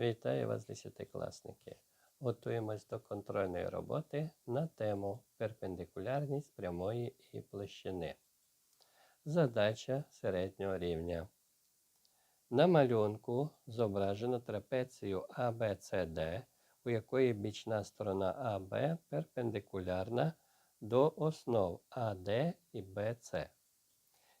Вітаю вас, десятикласники! Готуємось до контрольної роботи на тему перпендикулярність прямої і площини. Задача середнього рівня. На малюнку зображено трапецію ABCD, у якої бічна сторона АБ перпендикулярна до основ АД і BC.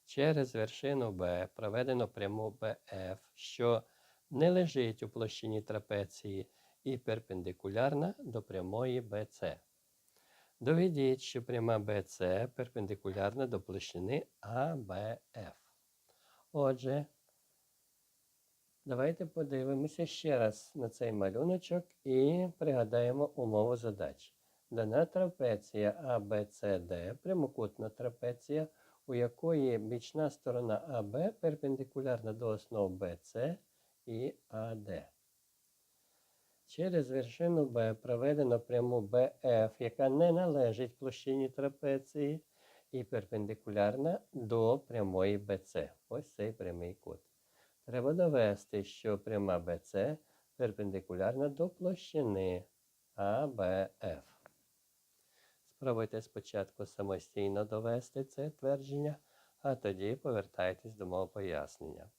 Через вершину Б проведено пряму BF, що не лежить у площині трапеції і перпендикулярна до прямої BC. Доведіть, що пряма BC перпендикулярна до площини ABF. Отже, давайте подивимося ще раз на цей малюночок і пригадаємо умову задачі. Дана трапеція ABCD, прямокутна трапеція, у якої бічна сторона АБ перпендикулярна до основ BC і АД. Через вершину Б проведено пряму BF, яка не належить площині трапеції, і перпендикулярна до прямої BC. Ось цей прямий кут. Треба довести, що пряма BC перпендикулярна до площини ABF. Спробуйте спочатку самостійно довести це твердження, а тоді повертайтесь до мого пояснення.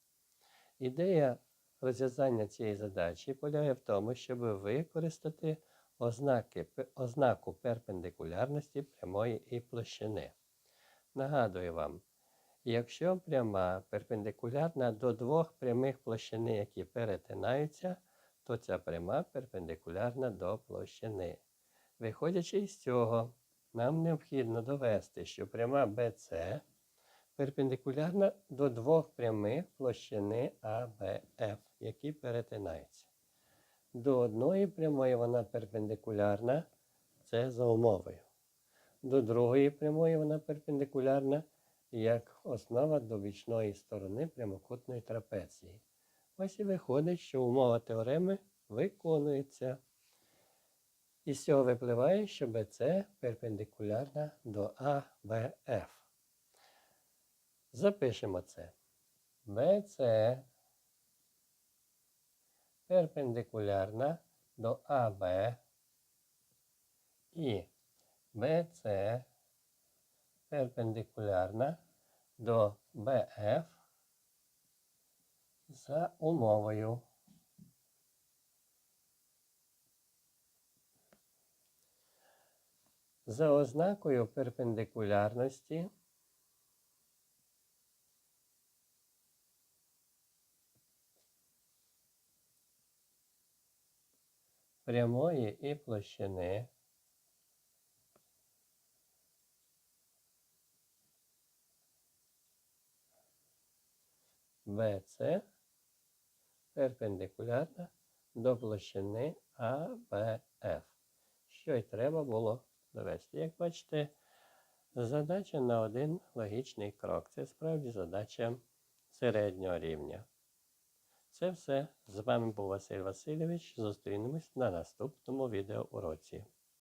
Ідея розв'язання цієї задачі полягає в тому, щоб використати ознаки, ознаку перпендикулярності прямої і площини. Нагадую вам, якщо пряма перпендикулярна до двох прямих площини, які перетинаються, то ця пряма перпендикулярна до площини. Виходячи із цього, нам необхідно довести, що пряма BC перпендикулярна до двох прямих площини ABF, які перетинаються. До одної прямої вона перпендикулярна, це за умовою. До другої прямої вона перпендикулярна як основа до бічної сторони прямокутної трапеції. Ось і виходить, що умова теореми виконується. Із цього випливає, що BC перпендикулярна до ABF. Запишемо це. BC перпендикулярна до АБ і BC перпендикулярна до BF за умовою. За ознакою перпендикулярності прямої і площини BC перпендикулярна до площини ABF. Що й треба було довести. Як бачите, задача на один логічний крок. Це справді задача середнього рівня. Це все. З вами був Василь Васильович. Зустрінемось на наступному відеоуроці.